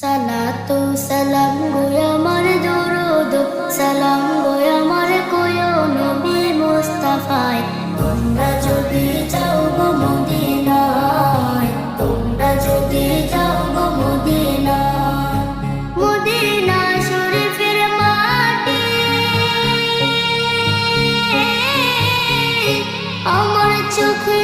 সালাতু সালাম গো আমার দরুদ, সালাম গো আমার কোয় নবী মুস্তাফায়। তোমরা যদি যাও গো মদিনায়, তোমরা যদি যাও গো মদিনায়। মদিনা শরীফের মাটি, আমার চোখে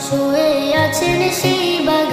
শুয়ে আছেন সেই বাগ